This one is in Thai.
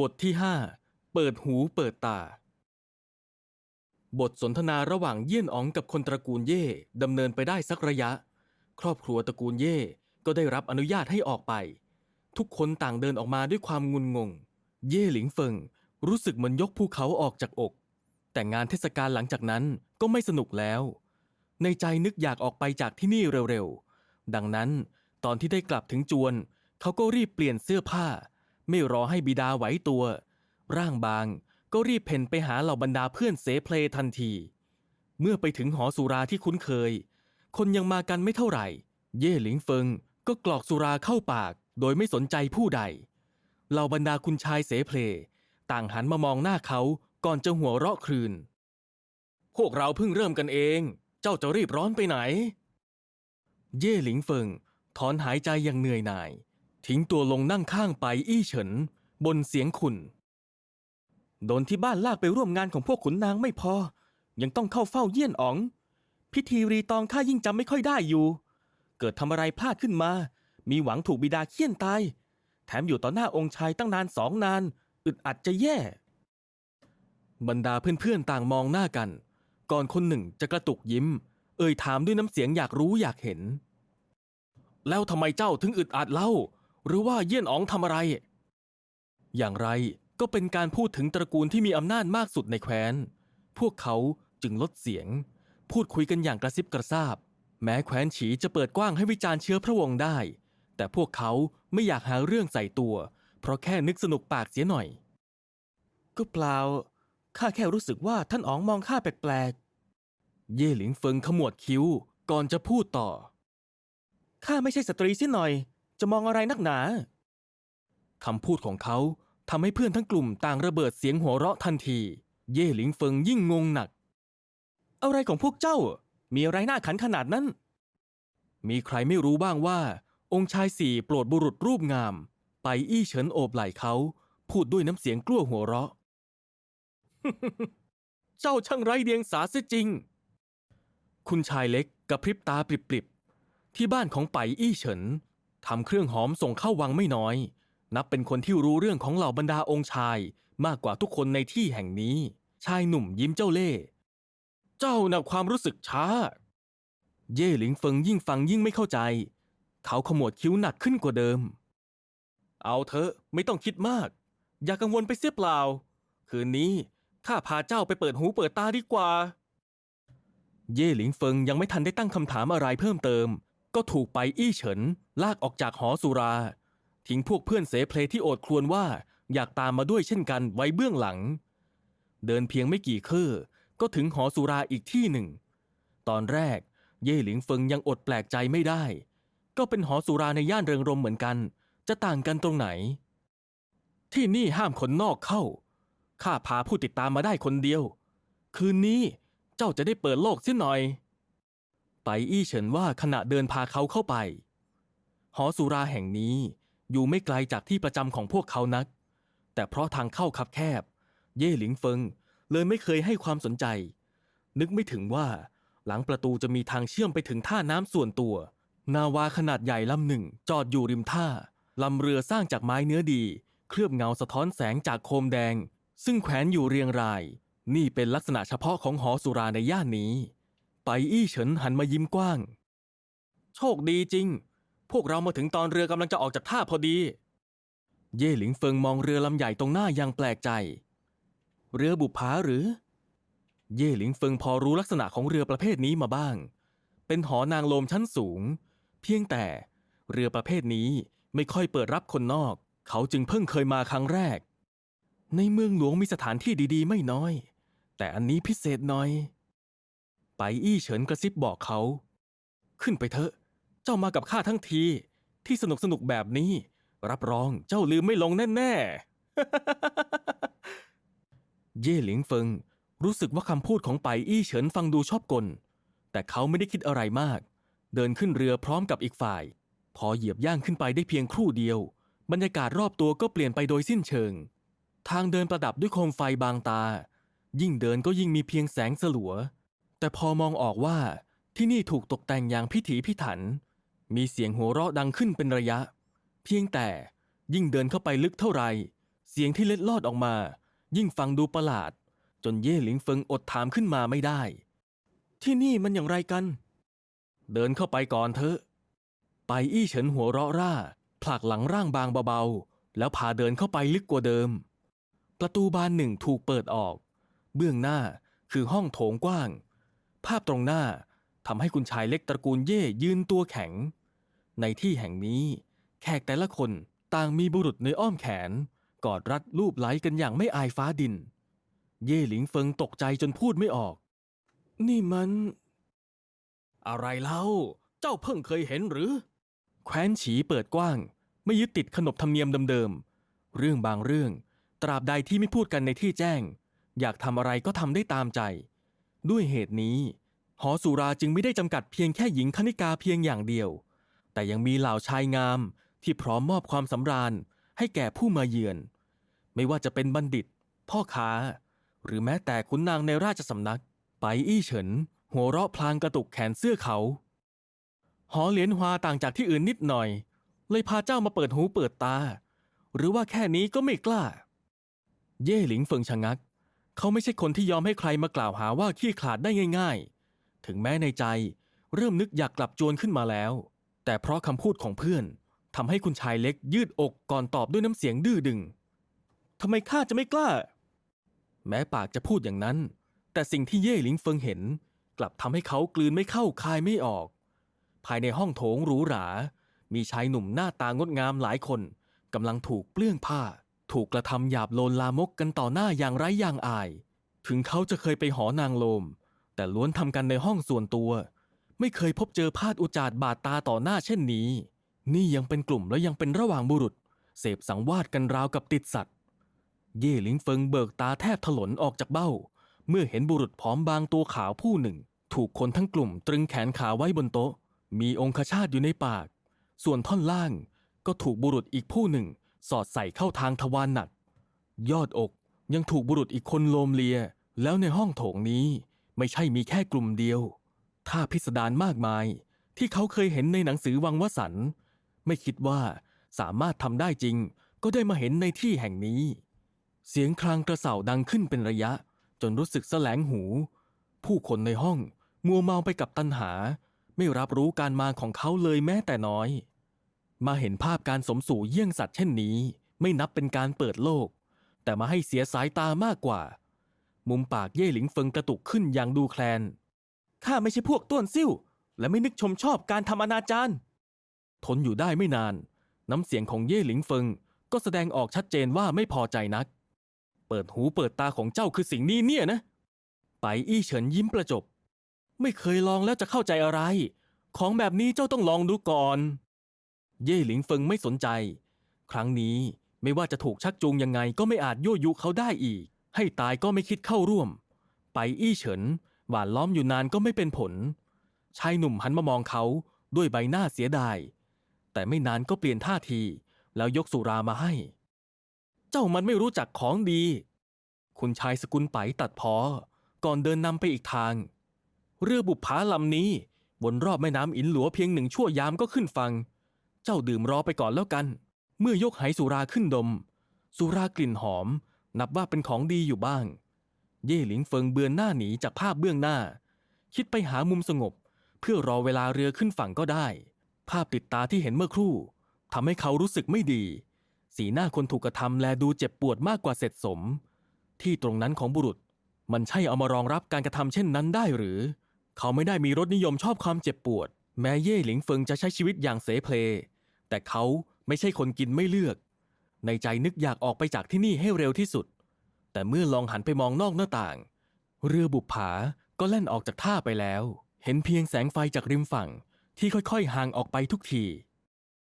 บทที่ห้าเปิดหูเปิดตา บทสนทนาระหว่างเยี่ยนอ๋องกับคนตระกูลเย่ดำเนินไปได้สักระยะ ครอบครัวตระกูลเย่ก็ได้รับอนุญาตให้ออกไป ทุกคนต่างเดินออกมาด้วยความงุนงง เย่หลิงเฟิงรู้สึกเหมือนยกภูเขาออกจากอก แต่งานเทศกาลหลังจากนั้นก็ไม่สนุกแล้ว ในใจนึกอยากออกไปจากที่นี่เร็วๆ ดังนั้นตอนที่ได้กลับถึงจวน เขาก็รีบเปลี่ยนเสื้อผ้า ไม่รอให้บิดาไหวตัว ร่างบางก็รีบเพ่นไปหาเหล่าบรรดาเพื่อนเสเพลทันที เมื่อไปถึงหอสุราที่คุ้นเคย คนยังมากันไม่เท่าไหร่ เย่หลิงเฟิงก็กรอกสุราเข้าปาก โดยไม่สนใจผู้ใด เหล่าบรรดาคุณชายเสเพล ต่างหันมามองหน้าเขาก่อนจะหัวเราะครืน พวกเราเพิ่งเริ่มกันเอง เจ้าจะรีบร้อนไปไหน เย่หลิงเฟิงถอนหายใจอย่างเหนื่อยหน่าย ทิ้งตัวลงนั่งข้างไปอี้เฉิน บนเสียงขุนโดนที่บ้านลากไปร่วมงานของพวกขุนนางไม่พอ ยังต้องเข้าเฝ้าเยี่ยนอ๋อง พิธีรีตองข้ายิ่งจำไม่ค่อยได้อยู่ เกิดทำอะไรพลาดขึ้นมา มีหวังถูกบิดาเคี่ยนตาย แถมอยู่ต่อหน้าองค์ชายตั้งนานสองนาน อึดอัดจะแย่ บรรดาเพื่อนๆต่างมองหน้ากัน ก่อนคนหนึ่งจะกระตุกยิ้ม เอ่ยถามด้วยน้ำเสียงอยากรู้อยากเห็น แล้วทำไมเจ้าถึงอึดอัดเล่า หรือว่าเยี่ยนอ๋องทำอะไร อย่างไรก็เป็นการพูดถึงตระกูลที่มีอำนาจมากสุดในแคว้น พวกเขาจึงลดเสียง พูดคุยกันอย่างกระซิบกระซาบ แม้แคว้นฉีจะเปิดกว้างให้วิจารณ์เชื้อพระวงศ์ได้ แต่พวกเขาไม่อยากหาเรื่องใส่ตัว เพราะแค่นึกสนุกปากเสียหน่อย ก็เปล่าข้าแค่รู้สึกว่าท่านอ๋องมองข้าแปลกๆ เย่หลิงเฟิงขมวดคิ้วก่อนจะพูดต่อ ข้าไม่ใช่สตรีเสิหน่อย จะมองอะไรนักหนาคำพูดของเขาทำให้เพื่อนทั้งกลุ่มต่างระเบิดเสียงหัวเราะทันที เย่หลิงเฟิงยิ่งงงหนัก อะไรของพวกเจ้า มีอะไรน่าขันขนาดนั้น มีใครไม่รู้บ้างว่า องค์ชายสี่โปรดบุรุษรูปงาม ไปอี้เฉินโอบไหล่เขา พูดด้วยน้ำเสียงกลั้วหัวเราะ เจ้าช่างไร้เดียงสาเสียจริง คุณชายเล็กกระพริบตาปริบๆที่บ้านของไปอี้เฉิน ทำเครื่องหอมส่งเข้าวังไม่น้อย นับเป็นคนที่รู้เรื่องของเหล่าบรรดาองค์ชาย มากกว่าทุกคนในที่แห่งนี้ ชายหนุ่มยิ้มเจ้าเล่ห์เจ้าน่ะความรู้สึกช้า เย่หลิงเฟิงยิ่งฟังยิ่งไม่เข้าใจ เขาขมวดคิ้วหนักขึ้นกว่าเดิม เอาเถอะไม่ต้องคิดมาก อย่ากังวลไปเสียเปล่า คืนนี้ข้าพาเจ้าไปเปิดหูเปิดตาดีกว่า เย่หลิงเฟิงยังไม่ทันได้ตั้งคำถามอะไรเพิ่มเติม ก็ถูกไปอี้เฉินลากออกจากหอสุรา ทิ้งพวกเพื่อนเสเพลที่โอดครวญว่าอยากตามมาด้วยเช่นกันไว้เบื้องหลัง เดินเพียงไม่กี่คืบก็ถึงหอสุราอีกที่หนึ่ง ตอนแรก เย่หลิงเฟิงยังอดแปลกใจไม่ได้ ก็เป็นหอสุราในย่านเริงรมเหมือนกัน จะต่างกันตรงไหน ที่นี่ห้ามคนนอกเข้า ข้าพาผู้ติดตามมาได้คนเดียว คืนนี้เจ้าจะได้เปิดโลกเสียหน่อย ไปอี้เฉินว่าขณะเดินพาเขาเข้าไป หอสุราแห่งนี้อยู่ไม่ไกลจากที่ประจำของพวกเขานัก แต่เพราะทางเข้าคับแคบ เย่หลิงเฟิงเลยไม่เคยให้ความสนใจ นึกไม่ถึงว่าหลังประตูจะมีทางเชื่อมไปถึงท่าน้ำส่วนตัว นาวาขนาดใหญ่ลำหนึ่งจอดอยู่ริมท่าลำเรือสร้างจากไม้เนื้อดี เคลือบเงาสะท้อนแสงจากโคมแดง ซึ่งแขวนอยู่เรียงราย นี่เป็นลักษณะเฉพาะของหอสุราในย่านนี้ ไปอี้เฉินหันมายิ้มกว้าง โชคดีจริง พวกเรามาถึงตอนเรือกำลังจะออกจากท่าพอดี เย่หลิงเฟิงมองเรือลำใหญ่ตรงหน้ายังแปลกใจ เรือบุพภาหรือ เย่หลิงเฟิงพอรู้ลักษณะของเรือประเภทนี้มาบ้าง เป็นหอนางโลมชั้นสูง เพียงแต่เรือประเภทนี้ไม่ค่อยเปิดรับคนนอก เขาจึงเพิ่งเคยมาครั้งแรก ในเมืองหลวงมีสถานที่ดีๆ ไม่น้อย แต่อันนี้พิเศษหน่อย ไปอี้เฉินกระซิบบอกเขา ขึ้นไปเถอะ เจ้ามากับข้าทั้งที ที่สนุกสนุกแบบนี้ รับรองเจ้าลืมไม่ลงแน่ๆ เย่หลิงเฟิงรู้สึกว่าคำพูดของไปอี้เฉินฟังดูชอบกล แต่เขาไม่ได้คิดอะไรมาก เดินขึ้นเรือพร้อมกับอีกฝ่าย พอเหยียบย่างขึ้นไปได้เพียงครู่เดียว บรรยากาศรอบตัวก็เปลี่ยนไปโดยสิ้นเชิง ทางเดินประดับด้วยโคมไฟบางตา ยิ่งเดินก็ยิ่งมีเพียงแสงสลัว แต่พอมองออกว่าที่นี่ถูกตกแต่งอย่างพิถีพิถัน มีเสียงหัวเราะดังขึ้นเป็นระยะ เพียงแต่ยิ่งเดินเข้าไปลึกเท่าไหร่เสียงที่เล็ดลอดออกมา ยิ่งฟังดูประหลาด จนเย่หลิงเฟิงอดถามขึ้นมาไม่ได้ ที่นี่มันอย่างไรกัน เดินเข้าไปก่อนเถอะ ไปอี้เฉินหัวเราะร่า ผลักหลังร่างบางเบาๆ แล้วพาเดินเข้าไปลึกกว่าเดิม ประตูบานหนึ่งถูกเปิดออก เบื้องหน้าคือห้องโถงกว้าง ภาพตรงหน้าทำให้คุณชายเล็กตระกูลเย่ยืนตัวแข็ง ในที่แห่งนี้ แขกแต่ละคนต่างมีบุรุษในอ้อมแขน กอดรัดรูปไล้กันอย่างไม่อายฟ้าดิน เย่หลิงเฟิงตกใจจนพูดไม่ออก นี่มัน อะไรเล่า เจ้าเพิ่งเคยเห็นหรือ แคว้นฉีเปิดกว้าง ไม่ยึดติดขนบธรรมเนียมเดิมๆเรื่องบางเรื่อง ตราบใดที่ไม่พูดกันในที่แจ้ง อยากทำอะไรก็ทำได้ตามใจ ด้วยเหตุนี้ หอสุราจึงไม่ได้จำกัดเพียงแค่หญิงคณิกาเพียงอย่างเดียว แต่ยังมีเหล่าชายงามที่พร้อมมอบความสำราญให้แก่ผู้มาเยือน ไม่ว่าจะเป็นบัณฑิต พ่อค้า หรือแม้แต่ขุนนางในราชสำนัก ไปอี้เฉิน หัวเราะพลางกระตุกแขนเสื้อเขา หอเหรียญฮวาต่างจากที่อื่นนิดหน่อย เลยพาเจ้ามาเปิดหูเปิดตา หรือว่าแค่นี้ก็ไม่กล้า เย่หลิงเฟิงชะงัก เขาไม่ใช่คนที่ยอมให้ใครมากล่าวหาว่าขี้ขลาดได้ง่าย ๆ ถึงแม้ในใจ เริ่มนึกอยากกลับจวนขึ้นมาแล้ว แต่เพราะคำพูดของเพื่อนทำให้คุณชายเล็กยืดอกก่อนตอบด้วยน้ำเสียงดื้อดึงทำไมข้าจะไม่กล้า แม้ปากจะพูดอย่างนั้น แต่สิ่งที่เย่หลิงเฟิงเห็น กลับทำให้เขากลืนไม่เข้าคายไม่ออก ภายในห้องโถงหรูหรา มีชายหนุ่มหน้าตางดงามหลายคนกำลังถูกเปลื้องผ้า ถูกกระทำหยาบโลนลามกกันต่อหน้าอย่างไร้อย่างอาย ถึงเขาจะเคยไปหอนางโลม แต่ล้วนทำกันในห้องส่วนตัว ไม่เคยพบเจอพาดอุจาดบาดตาต่อหน้าเช่นนี้ นี่ยังเป็นกลุ่มและยังเป็นระหว่างบุรุษ เสพสังวาสกันราวกับติดสัตว์ เย่หลิงเฟิงเบิกตาแทบถลนออกจากเบ้า เมื่อเห็นบุรุษผอมบางตัวขาวผู้หนึ่ง ถูกคนทั้งกลุ่มตรึงแขนขาไว้บนโต๊ะ มีองคชาตอยู่ในปาก ส่วนท่อนล่างก็ถูกบุรุษอีกผู้หนึ่ง สอดใส่เข้าทางทวารหนัก ยอดอกยังถูกบุรุษอีกคนโลมเลีย แล้วในห้องโถงนี้ไม่ใช่มีแค่กลุ่มเดียว ท่าพิสดารมากมายที่เขาเคยเห็นในหนังสือวังวสัน ไม่คิดว่าสามารถทำได้จริง ก็ได้มาเห็นในที่แห่งนี้ เสียงครางกระเสาดังขึ้นเป็นระยะ จนรู้สึกแสลงหู ผู้คนในห้องมัวเมาไปกับตัณหา ไม่รับรู้การมาของเขาเลยแม้แต่น้อย มาเห็นภาพการสมสู่เยี่ยงสัตว์เช่นนี้ ไม่นับเป็นการเปิดโลก แต่มาให้เสียสายตามากกว่า มุมปากเย่หลิงเฟิงกระตุกขึ้นอย่างดูแคลนข้าไม่ใช่พวกต้วนซิ่วและไม่นึกชมชอบการทำอนาจารทนอยู่ได้ไม่นาน น้ำเสียงของเย่หลิงเฟิงก็แสดงออกชัดเจนว่าไม่พอใจนัก เปิดหูเปิดตาของเจ้าคือสิ่งนี้เนี่ยนะ ไปอี้เฉินยิ้มประจบ ไม่เคยลองแล้วจะเข้าใจอะไร ของแบบนี้เจ้าต้องลองดูก่อน เย่หลิงเฟิงไม่สนใจ ครั้งนี้ไม่ว่าจะถูกชักจูงยังไงก็ไม่อาจยั่วยุเขาได้อีก ให้ตายก็ไม่คิดเข้าร่วม ไปอี้เฉินหวานล้อมอยู่นานก็ไม่เป็นผล ชายหนุ่มหันมามองเขาด้วยใบหน้าเสียดาย แต่ไม่นานก็เปลี่ยนท่าที แล้วยกสุรามาให้ เจ้ามันไม่รู้จักของดี คุณชายสกุลไปตัดพอ ก่อนเดินนำไปอีกทาง เรือบุปผาลำนี้วนรอบแม่น้ำอินหลัวเพียงหนึ่งชั่วยามก็ขึ้นฟัง เจ้าดื่มรอไปก่อนแล้วกัน เมื่อยกไหสุราขึ้นดม สุรากลิ่นหอม นับว่าเป็นของดีอยู่บ้าง เย่หลิงเฟิงเบือนหน้าหนีจากภาพเบื้องหน้า คิดไปหามุมสงบ เพื่อรอเวลาเรือขึ้นฝั่งก็ได้ ภาพติดตาที่เห็นเมื่อครู่ทำให้เขารู้สึกไม่ดี สีหน้าคนถูกกระทำแลดูเจ็บปวดมากกว่าเสร็จสม ที่ตรงนั้นของบุรุษ มันใช่เอามารองรับการกระทำเช่นนั้นได้หรือ เขาไม่ได้มีรสนิยมชอบความเจ็บปวด แม้เย่หลิงเฟิงจะใช้ชีวิตอย่างเสเพล แต่เขาไม่ใช่คนกินไม่เลือก ในใจนึกอยากออกไปจากที่นี่ให้เร็วที่สุด แต่เมื่อลองหันไปมองนอกหน้าต่าง เรือบุปผาก็แล่นออกจากท่าไปแล้ว เห็นเพียงแสงไฟจากริมฝั่งที่ค่อยๆห่างออกไปทุกที